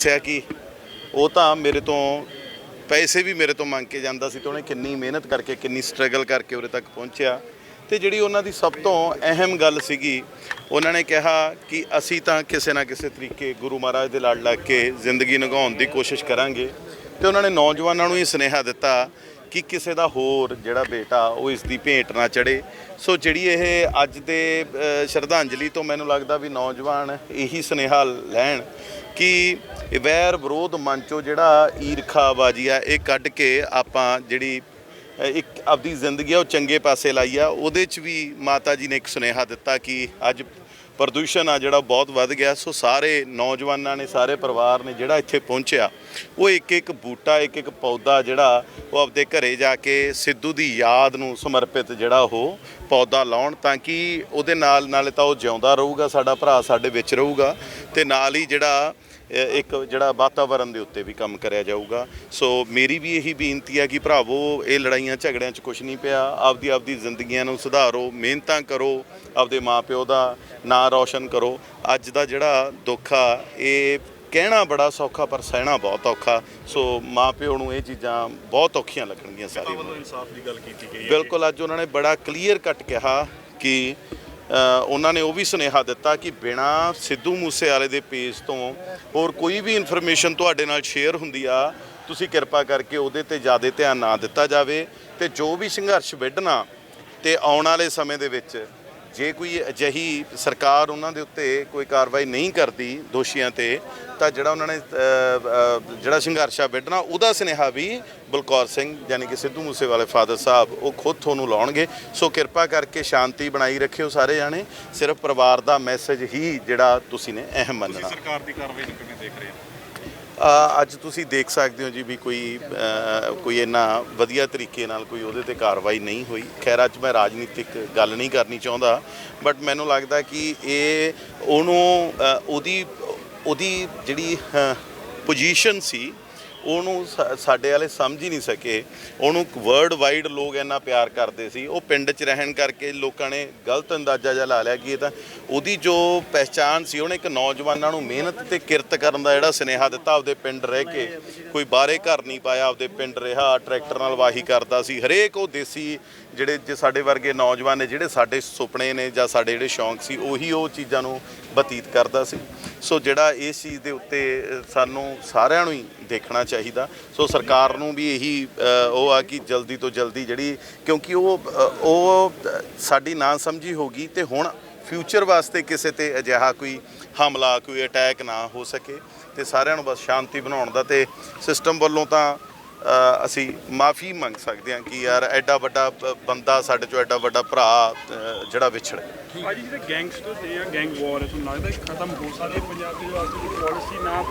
ਦੱਸਿਆ ਕਿ ਉਹ ਤਾਂ ਮੇਰੇ ਤੋਂ ਪੈਸੇ ਵੀ ਮੇਰੇ ਤੋਂ ਮੰਗ ਕੇ ਜਾਂਦਾ ਸੀ ਤੇ ਉਹਨੇ ਕਿੰਨੀ ਮਿਹਨਤ ਕਰਕੇ, ਕਿੰਨੀ ਸਟਰਗਲ ਕਰਕੇ ਉਰੇ ਤੱਕ ਪਹੁੰਚਿਆ। ਤੇ ਜਿਹੜੀ ਉਹਨਾਂ ਦੀ ਸਭ ਤੋਂ ਅਹਿਮ ਗੱਲ ਸੀਗੀ, ਉਹਨਾਂ ਨੇ ਕਿਹਾ ਕਿ ਅਸੀਂ ਤਾਂ ਕਿਸੇ ਨਾ ਕਿਸੇ ਤਰੀਕੇ ਗੁਰੂ ਮਹਾਰਾਜ ਦੇ ਲੜ ਲੱਗ ਕੇ ਜ਼ਿੰਦਗੀ ਨਿਭਾਉਣ ਦੀ ਕੋਸ਼ਿਸ਼ ਕਰਾਂਗੇ। ਤੇ ਉਹਨਾਂ ਨੇ ਨੌਜਵਾਨਾਂ ਨੂੰ ਹੀ ਸੁਨੇਹਾ ਦਿੱਤਾ ਕਿ ਕਿਸੇ ਦਾ ਹੋਰ ਜਿਹੜਾ ਬੇਟਾ ਉਹ ਇਸ ਦੀ ਭੇਟ ਨਾ ਚੜੇ ਸੋ ਜਿਹੜੀ ਇਹ ਅੱਜ ਦੇ ਸ਼ਰਧਾਂਜਲੀ ਤੋਂ ਮੈਨੂੰ ਲੱਗਦਾ ਵੀ ਨੌਜਵਾਨ ਇਹੀ ਸੁਨੇਹਾ ਲੈਣ ਕਿ ਵੈਰ ਵਿਰੋਧ ਮੰਚੋ ਜਿਹੜਾ ਈਰਖਾਬਾਜੀ ਆ, ਇਹ ਕੱਢ ਕੇ ਆਪਾਂ ਜਿਹੜੀ ਇੱਕ ਆਪਦੀ ਜ਼ਿੰਦਗੀ ਆ ਉਹ ਚੰਗੇ ਪਾਸੇ ਲਾਈ ਆ। ਉਹਦੇ ਚ ਵੀ ਮਾਤਾ ਜੀ ਨੇ ਇੱਕ ਸੁਨੇਹਾ ਦਿੱਤਾ ਕਿ ਅੱਜ ਪ੍ਰਦੂਸ਼ਣ ਆ ਜਿਹੜਾ ਬਹੁਤ ਵੱਧ ਗਿਆ। ਸੋ ਸਾਰੇ ਨੌਜਵਾਨਾਂ ਨੇ, ਸਾਰੇ ਪਰਿਵਾਰ ਨੇ ਜਿਹੜਾ ਇੱਥੇ ਪਹੁੰਚਿਆ, ਉਹ ਇੱਕ ਇੱਕ ਬੂਟਾ ਇੱਕ ਇੱਕ ਪੌਦਾ ਜਿਹੜਾ, ਉਹ ਆਪਦੇ ਘਰੇ ਜਾ ਕੇ ਸਿੱਧੂ ਦੀ ਯਾਦ ਨੂੰ ਸਮਰਪਿਤ ਜਿਹੜਾ ਉਹ ਪੌਦਾ ਲਾਉਣ ਤਾਂ ਕਿ ਉਹਦੇ ਨਾਲ ਨਾਲੇ ਤਾਂ ਉਹ ਜਿਉਂਦਾ ਰਹੂਗਾ, ਸਾਡਾ ਭਰਾ ਸਾਡੇ ਵਿੱਚ ਰਹੂਗਾ ਤੇ ਨਾਲ ਹੀ ਜਿਹੜਾ ਇੱਕ ਜਿਹੜਾ ਵਾਤਾਵਰਣ ਦੇ ਉੱਤੇ ਵੀ ਕੰਮ ਕਰਿਆ ਜਾਊਗਾ। ਸੋ ਮੇਰੀ ਵੀ ਇਹੀ ਬੇਨਤੀ ਹੈ ਕਿ ਭਰਾਵੋ ਇਹ ਲੜਾਈਆਂ ਝਗੜਿਆਂ 'ਚ ਕੁਝ ਨਹੀਂ ਪਿਆ। ਆਪਦੀ ਆਪਦੀ ਜ਼ਿੰਦਗੀਆਂ ਨੂੰ ਸੁਧਾਰੋ ਮਿਹਨਤਾਂ ਕਰੋ ਆਪਦੇ ਮਾਪਿਓ ਦਾ ਨਾਂ ਰੌਸ਼ਨ ਕਰੋ। ਅੱਜ ਦਾ ਜਿਹੜਾ ਦੁੱਖ ਆ ਇਹ ਕਹਿਣਾ ਬੜਾ ਸੌਖਾ ਪਰ ਸਹਿਣਾ ਬਹੁਤ ਔਖਾ। ਸੋ ਮਾਪਿਓ ਨੂੰ ਇਹ ਚੀਜ਼ਾਂ ਬਹੁਤ ਔਖੀਆਂ ਲੱਗਣਗੀਆਂ ਸਾਰੀ ਉਮਰ ਵੱਲੋਂ ਇਨਸਾਫ ਦੀ ਗੱਲ ਕੀਤੀ ਗਈ ਹੈ ਬਿਲਕੁਲ ਅੱਜ ਉਹਨਾਂ ਨੇ ਬੜਾ ਕਲੀਅਰ ਕੱਟ ਕਿਹਾ ਕਿ ਉਹਨਾਂ ਨੇ ਉਹ ਵੀ ਸੁਨੇਹਾ ਦਿੱਤਾ ਕਿ ਬਿਨਾ ਸਿੱਧੂ ਮੂਸੇਵਾਲੇ ਦੇ ਪੇਜ ਤੋਂ ਹੋਰ ਕੋਈ ਵੀ ਇਨਫੋਰਮੇਸ਼ਨ ਤੁਹਾਡੇ ਨਾਲ ਸ਼ੇਅਰ ਹੁੰਦੀ ਆ, ਤੁਸੀਂ ਕਿਰਪਾ ਕਰਕੇ ਉਹਦੇ ਤੇ ਜ਼ਿਆਦਾ ਧਿਆਨ ਨਾ ਦਿੱਤਾ ਜਾਵੇ ਤੇ ਜੋ ਵੀ ਸੰਘਰਸ਼ ਵਿੱਢਣਾ ਤੇ ਆਉਣ ਵਾਲੇ ਸਮੇਂ ਦੇ ਵਿੱਚ ਜੇ ਕੋਈ ਅਜਿਹੀ ਸਰਕਾਰ ਉਹਨਾਂ ਦੇ ਉੱਤੇ ਕੋਈ ਕਾਰਵਾਈ ਨਹੀਂ ਕਰਦੀ ਦੋਸ਼ੀਆਂ ਤੇ ਤਾਂ ਜਿਹੜਾ ਉਹਨਾਂ ਨੇ ਅ, ਅ, ਜਿਹੜਾ ਸੰਘਰਸ਼ਾ ਵਿੱਢਣਾ ਉਹਦਾ ਸੁਨੇਹਾ ਵੀ ਬਲਕੌਰ ਸਿੰਘ ਯਾਨੀ ਕਿ ਸਿੱਧੂ ਮੂਸੇਵਾਲੇ ਫਾਦਰ ਸਾਹਿਬ ਉਹ ਖੁਦ ਤੁਹਾਨੂੰ ਲਾਉਣਗੇ। ਸੋ ਕਿਰਪਾ ਕਰਕੇ ਸ਼ਾਂਤੀ ਬਣਾਈ ਰੱਖਿਓ ਸਾਰੇ ਜਾਣੇ। ਸਿਰਫ ਪਰਿਵਾਰ ਦਾ ਮੈਸੇਜ ਹੀ ਜਿਹੜਾ ਤੁਸੀਂ ਨੇ ਅਹਿਮ ਮੰਨਣਾ। ਸਰਕਾਰ ਦੀ ਕਾਰਵਾਈ ਨੂੰ ਕਿਵੇਂ ਦੇਖ ਰਹੇ ਹੋ? ਅੱਜ ਤੁਸੀਂ ਦੇਖ ਸਕਦੇ ਹੋ ਜੀ ਵੀ ਕੋਈ ਕੋਈ ਇੰਨਾ ਵਧੀਆ ਤਰੀਕੇ ਨਾਲ ਕੋਈ ਉਹਦੇ ਤੇ ਕਾਰਵਾਈ ਨਹੀਂ ਹੋਈ। ਖੈਰ, ਅੱਜ ਮੈਂ ਰਾਜਨੀਤਿਕ ਗੱਲ ਨਹੀਂ ਕਰਨੀ ਚਾਹੁੰਦਾ ਬਟ ਮੈਨੂੰ ਲੱਗਦਾ ਕਿ ਇਹ ਉਹਨੂੰ ਉਹਦੀ ਉਹਦੀ ਜਿਹੜੀ ਪੋਜੀਸ਼ਨ ਸੀ ਉਹਨੂੰ ਸਾਡੇ ਵਾਲੇ ਸਮਝ ਹੀ ਨਹੀਂ ਸਕੇ। ਉਹਨੂੰ ਵਰਲਡ ਵਾਈਡ ਲੋਕ ਇੰਨਾ ਪਿਆਰ ਕਰਦੇ ਸੀ, ਉਹ ਪਿੰਡ 'ਚ ਰਹਿਣ ਕਰਕੇ ਲੋਕਾਂ ਨੇ ਗਲਤ ਅੰਦਾਜ਼ਾ ਜਿਹਾ ਲਾ ਲਿਆ ਕਿ ਇਹ ਤਾਂ ਉਹਦੀ ਜੋ ਪਹਿਚਾਨ ਸੀ, ਉਹਨੇ ਇੱਕ ਨੌਜਵਾਨਾਂ ਨੂੰ ਮਿਹਨਤ ਤੇ ਕਿਰਤ ਕਰਨ ਦਾ ਜਿਹੜਾ ਸੁਨੇਹਾ ਦਿੱਤਾ ਆਪਦੇ ਪਿੰਡ ਰਹਿ ਕੇ। ਕੋਈ ਬਾਹਰੇ ਘਰ ਨਹੀਂ ਪਾਇਆ, ਆਪਦੇ ਪਿੰਡ ਰਿਹਾ, ਟਰੈਕਟਰ ਨਾਲ ਵਾਹੀ ਕਰਦਾ ਸੀ। ਹਰੇਕ ਉਹ ਦੇਸੀ ਜਿਹੜੇ ਜੇ ਸਾਡੇ ਵਰਗੇ ਨੌਜਵਾਨ ਨੇ, ਜਿਹੜੇ ਸਾਡੇ ਸੁਪਨੇ ਨੇ ਜਾਂ ਸਾਡੇ ਜਿਹੜੇ ਸ਼ੌਂਕ ਸੀ, ਉਹੀ ਉਹ ਚੀਜ਼ਾਂ ਨੂੰ ਬਤੀਤ ਕਰਦਾ ਸੀ। ਸੋ ਜਿਹੜਾ ਇਸ ਚੀਜ਼ ਦੇ ਉੱਤੇ ਸਾਨੂੰ ਸਾਰਿਆਂ ਨੂੰ ਹੀ ਦੇਖਣਾ ਚਾਹੀਦਾ। ਸੋ ਸਰਕਾਰ ਨੂੰ ਵੀ ਇਹੀ ਉਹ ਆ ਕਿ ਜਲਦੀ ਤੋਂ ਜਲਦੀ ਜਿਹੜੀ, ਕਿਉਂਕਿ ਉਹ ਉਹ ਸਾਡੀ ਨਾ ਸਮਝੀ ਹੋਗੀ ਤੇ ਹੁਣ ਫਿਊਚਰ ਵਾਸਤੇ ਕਿਸੇ ਤੇ ਅਜਿਹਾ ਕੋਈ ਹਮਲਾ, ਕੋਈ ਅਟੈਕ ਨਾ ਹੋ ਸਕੇ। ਤੇ ਸਾਰਿਆਂ ਨੂੰ ਬਸ ਸ਼ਾਂਤੀ ਬਣਾਉਣ ਦਾ ਤੇ ਸਿਸਟਮ ਵੱਲੋਂ ਤਾਂ ਅਸੀਂ ਮਾਫੀ ਮੰਗ ਸਕਦੇ ਹਾਂ ਕਿ ਯਾਰ ਐਡਾ ਵੱਡਾ ਬੰਦਾ ਸਾਡੇ ਚੋਂ ਐਡਾ ਵੱਡਾ ਭਰਾ ਜਿਹੜਾ ਵਿਛੜ। ਗਿਆ ਜਿਹੜੇ ਗੈਂਗਸਟਰ ਜਾਂ ਗੈਂਗ ਵਾਰ ਹੈ ਤੁਹਾਨੂੰ ਲੱਗਦਾ ਖਤਮ ਹੋ ਸਕਦੀ? ਪੰਜਾਬ ਦੇ ਪਾਲਿਸੀ ਨਾ